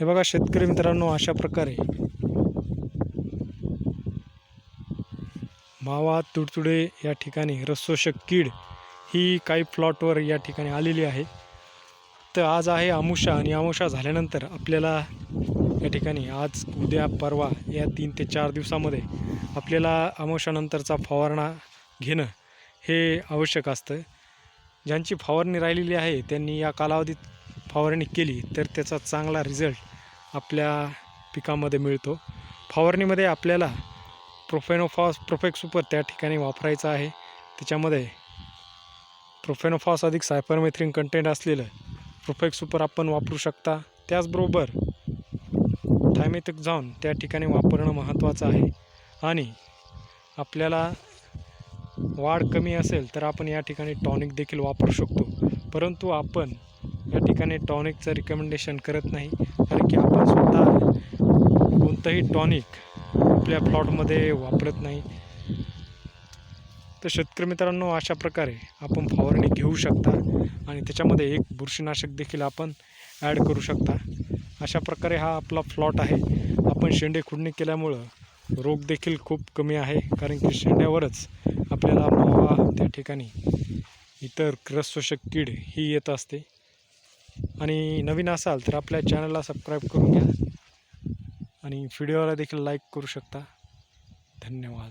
हे बघा शेतकरी मित्रांनो अशा प्रकारे. मावा तुडतुडे या ठिकाणी रसोषक कीड ही काही प्लॉटवर या ठिकाणी आलेली आहे. तर आज आहे आमुषा आणि आमुषा झाल्यानंतर आपल्याला या ठिकाणी आज उद्या परवा या तीन ते चार दिवसामध्ये आपल्याला आमुषानंतरचा फवारणा घेणं हे आवश्यक असतं. ज्यांची फवारणी राहिलेली आहे त्यांनी या कालावधीत फवारणी केली तर त्याचा चांगला रिझल्ट आपल्या पिकामध्ये मिळतो. फवारणीमध्ये आपल्याला प्रोफेनोफॉस प्रोफेक्स सुपर त्या ठिकाणी वापरायचं आहे. त्याच्यामध्ये प्रोफेनोफॉस अधिक सायपरमेथ्रिन कंटेंट असलेलं प्रोफेक्स सुपर आपण वापरू शकता. त्याचबरोबर थायमेथिक जाऊन त्या ठिकाणी वापरणं महत्त्वाचं आहे. आणि आपल्याला वाढ कमी असेल तर आपण या ठिकाणी टॉनिक देखील वापरू शकतो. परंतु आपण या ठिकाणी टॉनिकचं रिकमेंडेशन करत नाही कारण की आपण स्वतः कोणतंही टॉनिक आपल्या प्लॉटमध्ये वापरत नाही. तर शेतकरी मित्रांनो अशा प्रकारे आपण फवारणी घेऊ शकता आणि त्याच्यामध्ये एक बुरशीनाशक देखील आपण ॲड करू शकता. अशा प्रकारे हा आपला प्लॉट आहे. आपण शेंडे खुडणी केल्यामुळं रोग देखील खूप कमी आहे कारण की शेंड्यावरच आपल्याला मावा त्या ठिकाणी इतर रसशोषक कीड ही येत असते. आणि नवीन असाल तर आपल्या चॅनलला सबस्क्राईब करून घ्या. आणि व्हिडिओला देखील लाईक करू शकता. धन्यवाद.